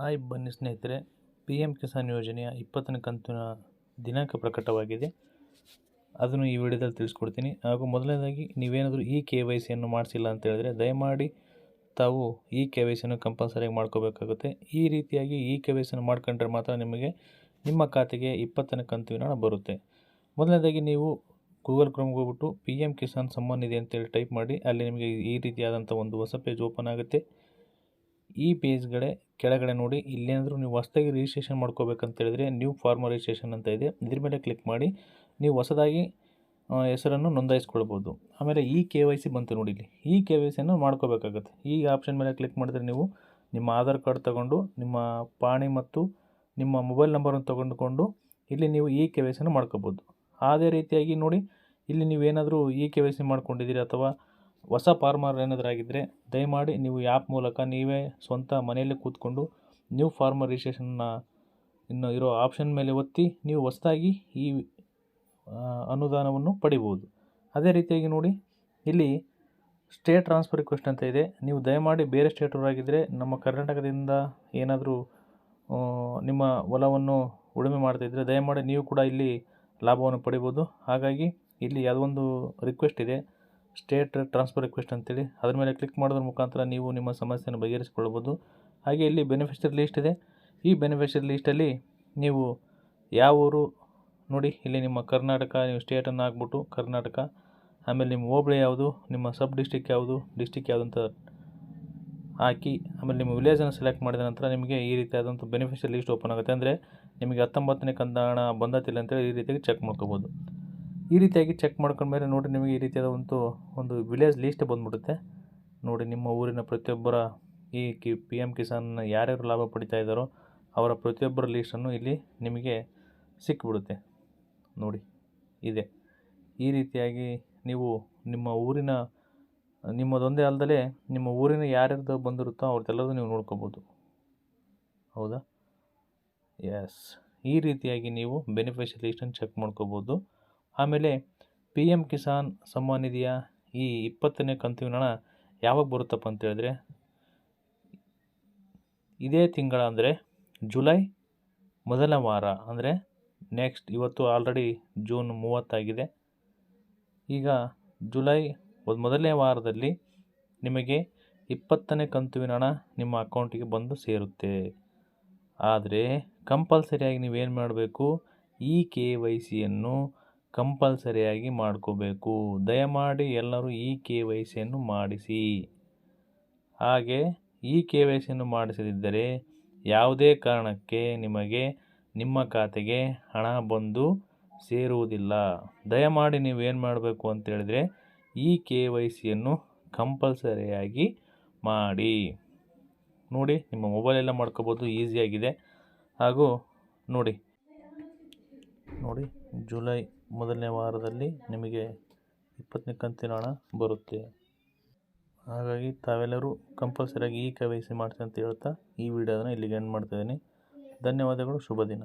Hi ಬನ್ನಿ ಸ್ನೇಹಿತರೆ P M Kisan ಯೋಜನೆಯ ಇಪ್ಪತ್ತನೇ ಕಂತಿನ ದಿನಾಂಕ ಪ್ರಕಟವಾಗಿದೆ. ಅದನ್ನು ಈ ವಿಡಿಯೋದಲ್ಲಿ ತಿಳಿಸ್ಕೊಡ್ತೀನಿ. ಹಾಗೂ ಮೊದಲನೇದಾಗಿ, ನೀವೇನಾದರೂ ಈ ಕೆ ವೈ ಸಿಯನ್ನು ಮಾಡಿಸಿಲ್ಲ ಅಂತ ಹೇಳಿದ್ರೆ ದಯಮಾಡಿ ತಾವು ಈ ಕೆ ವೈ ಸಿಯನ್ನು ಕಂಪಲ್ಸರಿಯಾಗಿ ಮಾಡ್ಕೋಬೇಕಾಗುತ್ತೆ. ಈ ರೀತಿಯಾಗಿ ಈ ಕೆ ವೈ ಸಿಯನ್ನು ಮಾಡ್ಕೊಂಡ್ರೆ ಮಾತ್ರ ನಿಮಗೆ ನಿಮ್ಮ ಖಾತೆಗೆ ಇಪ್ಪತ್ತನೇ ಕಂತಿನ ಹಣ ಬರುತ್ತೆ. ಮೊದಲನೇದಾಗಿ, ನೀವು ಗೂಗಲ್ ಕ್ರೋಮ್ಗೆ ಹೋಗ್ಬಿಟ್ಟು ಪಿ ಎಂ ಕಿಸಾನ್ ಸಮ್ಮಾನ್ ನಿಧಿ ಅಂತೇಳಿ ಟೈಪ್ ಮಾಡಿ, ಅಲ್ಲಿ ನಿಮಗೆ ಈ ರೀತಿಯಾದಂಥ ಒಂದು ಹೊಸ ಪೇಜ್ ಓಪನ್ ಆಗುತ್ತೆ. ಈ ಪೇಜ್ಗಡೆ ಕೆಳಗಡೆ ನೋಡಿ, ಇಲ್ಲೇನಾದರೂ ನೀವು ಹೊಸದಾಗಿ ರಿಜಿಸ್ಟ್ರೇಷನ್ ಮಾಡ್ಕೋಬೇಕಂತ ಹೇಳಿದ್ರೆ ನ್ಯೂ ಫಾರ್ಮರ್ ರಿಜಿಸ್ಟ್ರೇಷನ್ ಅಂತ ಇದೆ. ಇದ್ರ ಮೇಲೆ ಕ್ಲಿಕ್ ಮಾಡಿ, ನೀವು ಹೊಸದಾಗಿ ಹೆಸರನ್ನು ನೋಂದಾಯಿಸ್ಕೊಳ್ಬೋದು. ಆಮೇಲೆ ಈ ಕೆ ವೈ ಸಿ ಬಂತು ನೋಡಿ ಇಲ್ಲಿ. ಈ ಕೆ ವೈ ಸಿಯನ್ನು ಮಾಡ್ಕೋಬೇಕಾಗುತ್ತೆ. ಈ ಆಪ್ಷನ್ ಮೇಲೆ ಕ್ಲಿಕ್ ಮಾಡಿದ್ರೆ ನೀವು ನಿಮ್ಮ ಆಧಾರ್ ಕಾರ್ಡ್ ತಗೊಂಡು, ನಿಮ್ಮ ಪಾಣಿ ಮತ್ತು ನಿಮ್ಮ ಮೊಬೈಲ್ ನಂಬರನ್ನು ತಗೊಂಡುಕೊಂಡು ಇಲ್ಲಿ ನೀವು ಈ ಕೆ ವೈ ಸಿಯನ್ನು ಮಾಡ್ಕೋಬೋದು. ಅದೇ ರೀತಿಯಾಗಿ ನೋಡಿ, ಇಲ್ಲಿ ನೀವೇನಾದರೂ ಈ ಕೆ ವೈ ಸಿ ಮಾಡ್ಕೊಂಡಿದ್ದೀರಿ ಅಥವಾ ಹೊಸ ಫಾರ್ಮರ್ ಏನಾದರೂ ಆಗಿದ್ದರೆ ದಯಮಾಡಿ ನೀವು ಆ್ಯಪ್ ಮೂಲಕ ನೀವೇ ಸ್ವಂತ ಮನೆಯಲ್ಲೇ ಕೂತ್ಕೊಂಡು ನ್ಯೂ ಫಾರ್ಮರ್ ರಿಜಿಸ್ಟ್ರೇಷನ್ನ ಇನ್ನು ಇರೋ ಆಪ್ಷನ್ ಮೇಲೆ ಒತ್ತಿ ನೀವು ಹೊಸದಾಗಿ ಈ ಅನುದಾನವನ್ನು ಪಡಿಬೋದು. ಅದೇ ರೀತಿಯಾಗಿ ನೋಡಿ, ಇಲ್ಲಿ ಸ್ಟೇಟ್ ಟ್ರಾನ್ಸ್ಫರ್ ರಿಕ್ವೆಸ್ಟ್ ಅಂತ ಇದೆ. ನೀವು ದಯಮಾಡಿ ಬೇರೆ ಸ್ಟೇಟವರಾಗಿದ್ದರೆ ನಮ್ಮ ಕರ್ನಾಟಕದಿಂದ ಏನಾದರೂ ನಿಮ್ಮ ಹೊಲವನ್ನು ಉಳುಮೆ ಮಾಡ್ತಾಯಿದ್ದರೆ ದಯಮಾಡಿ ನೀವು ಕೂಡ ಇಲ್ಲಿ ಲಾಭವನ್ನು ಪಡಿಬೋದು. ಹಾಗಾಗಿ ಇಲ್ಲಿ ಯಾವುದೊಂದು ರಿಕ್ವೆಸ್ಟ್ ಇದೆ. ಸ್ಟೇಟ್ ಟ್ರಾನ್ಸ್ಫರ್ ರಿಕ್ವೆಸ್ಟ್ ಅಂತೇಳಿ, ಅದ್ರ ಮೇಲೆ ಕ್ಲಿಕ್ ಮಾಡೋದ್ರ ಮುಖಾಂತರ ನೀವು ನಿಮ್ಮ ಸಮಸ್ಯೆಯನ್ನು ಬಗೆಹರಿಸಿಕೊಳ್ಬೋದು ಹಾಗೆ ಇಲ್ಲಿ ಬೆನಿಫಿಷರಿ ಲೀಸ್ಟ್ ಇದೆ. ಈ ಬೆನಿಫಿಷರಿ ಲೀಸ್ಟಲ್ಲಿ ನೀವು ಯಾವ ಊರು, ನೋಡಿ, ಇಲ್ಲಿ ನಿಮ್ಮ ಕರ್ನಾಟಕ, ನೀವು ಸ್ಟೇಟನ್ನು ಹಾಕ್ಬಿಟ್ಟು ಕರ್ನಾಟಕ, ಆಮೇಲೆ ನಿಮ್ಮ ಹೋಬಳಿ ಯಾವುದು, ನಿಮ್ಮ ಸಬ್ ಡಿಸ್ಟಿಕ್ ಯಾವುದು ಡಿಸ್ಟಿಕ್ ಯಾವುದು ಅಂತ ಹಾಕಿ, ಆಮೇಲೆ ನಿಮ್ಮ ವಿಲೇಜನ್ನು ಸೆಲೆಕ್ಟ್ ಮಾಡಿದ ನಂತರ ನಿಮಗೆ ಈ ರೀತಿಯಾದಂಥ ಬೆನಿಫಿಷರಿ ಲೀಸ್ಟ್ ಓಪನ್ ಆಗುತ್ತೆ. ಅಂದರೆ ನಿಮಗೆ ಹತ್ತೊಂಬತ್ತನೇ ಕಂದಾಣ ಬಂದತಿಲ್ಲ ಅಂತೇಳಿ ಈ ರೀತಿಯಾಗಿ ಚೆಕ್ ಮಾಡ್ಕೋಬೋದು. ಈ ರೀತಿಯಾಗಿ ಚೆಕ್ ಮಾಡ್ಕೊಂಡ್ಮೇಲೆ ನೋಡಿ ನಿಮಗೆ ಈ ರೀತಿಯಾದ ಒಂದು ಒಂದು ವಿಲೇಜ್ ಲೀಸ್ಟ್ ಬಂದ್ಬಿಡುತ್ತೆ. ನೋಡಿ ನಿಮ್ಮ ಊರಿನ ಪ್ರತಿಯೊಬ್ಬರ ಈ ಕಿ ಪಿ ಎಂ ಕಿಸಾನ್ ಯಾರ್ಯಾರು ಲಾಭ ಪಡಿತಾ ಇದ್ದಾರೋ ಅವರ ಪ್ರತಿಯೊಬ್ಬರ ಲೀಸ್ಟನ್ನು ಇಲ್ಲಿ ನಿಮಗೆ ಸಿಕ್ಕಿಬಿಡುತ್ತೆ ನೋಡಿ, ಇದೆ. ಈ ರೀತಿಯಾಗಿ ನೀವು ನಿಮ್ಮ ಊರಿನ, ನಿಮ್ಮದೊಂದೇ ಅಲ್ಲದೆ ನಿಮ್ಮ ಊರಿನ ಯಾರ್ಯಾರ್ದು ಬಂದಿರುತ್ತೋ ಅವ್ರದ್ದೆಲ್ಲದೂ ನೀವು ನೋಡ್ಕೋಬೋದು. ಹೌದಾ? ಎಸ್ ಈ ರೀತಿಯಾಗಿ ನೀವು ಬೆನಿಫಿಷಿಯಲ್ ಲೀಸ್ಟನ್ನು ಚೆಕ್ ಮಾಡ್ಕೋಬೋದು. ಆಮೇಲೆ ಪಿ ಎಂ ಕಿಸಾನ್ ಸಮ್ಮಾನ್ ನಿಧಿಯ ಈ ಇಪ್ಪತ್ತನೇ ಕಂತಿನ ಹಣ ಯಾವಾಗ ಬರುತ್ತಪ್ಪ ಅಂತ ಹೇಳಿದ್ರೆ ಇದೇ ತಿಂಗಳ ಅಂದರೆ ಜುಲೈ ಮೊದಲ ವಾರ ಅಂದರೆ ನೆಕ್ಸ್ಟ್ ಇವತ್ತು ಆಲ್ರೆಡಿ ಜೂನ್ ಮೂವತ್ತಾಗಿದೆ. ಈಗ ಜುಲೈ ಮೊದಲನೇ ವಾರದಲ್ಲಿ ನಿಮಗೆ ಇಪ್ಪತ್ತನೇ ಕಂತುವಿನ ಹಣ ನಿಮ್ಮ ಅಕೌಂಟಿಗೆ ಬಂದು ಸೇರುತ್ತೆ. ಆದರೆ ಕಂಪಲ್ಸರಿಯಾಗಿ ನೀವೇನು ಮಾಡಬೇಕು? ಈ ಕೆ ವೈ ಸಿಯನ್ನು ಕಂಪಲ್ಸರಿಯಾಗಿ ಮಾಡ್ಕೋಬೇಕು. ದಯಮಾಡಿ ಎಲ್ಲರೂ ಈ ಕೆ ವೈ ಸಿಯನ್ನು ಮಾಡಿಸಿ. ಹಾಗೆ ಈ ಕೆ ವೈ ಸಿಯನ್ನು ಮಾಡಿಸದಿದ್ದರೆ ಯಾವುದೇ ಕಾರಣಕ್ಕೆ ನಿಮಗೆ ನಿಮ್ಮ ಖಾತೆಗೆ ಹಣ ಬಂದು ಸೇರುವುದಿಲ್ಲ. ದಯಮಾಡಿ ನೀವೇನು ಮಾಡಬೇಕು ಅಂತೇಳಿದರೆ ಈ ಕೆ ವೈ ಸಿಯನ್ನು ಕಂಪಲ್ಸರಿಯಾಗಿ ಮಾಡಿ. ನೋಡಿ, ನಿಮ್ಮ ಮೊಬೈಲೆಲ್ಲ ಮಾಡ್ಕೋಬೋದು ಈಸಿಯಾಗಿದೆ ಹಾಗೂ ನೋಡಿ ನೋಡಿ, ಜುಲೈ ಮೊದಲನೇ ವಾರದಲ್ಲಿ ನಿಮಗೆ ಇಪ್ಪತ್ತನೇ ಕಂತಿನ ಹಣ ಬರುತ್ತೆ. ಹಾಗಾಗಿ ತಾವೆಲ್ಲರೂ ಕಂಪಲ್ಸರಿಯಾಗಿ ಈ ಕೆ ವೈ ಸಿ ಮಾಡಿಸಿ ಅಂತ ಹೇಳ್ತಾ ಈ ವಿಡಿಯೋನ ಇಲ್ಲಿಗೆ ಎಂಡ್ ಮಾಡ್ತಾಯಿದ್ದೀನಿ ಧನ್ಯವಾದಗಳು, ಶುಭ ದಿನ.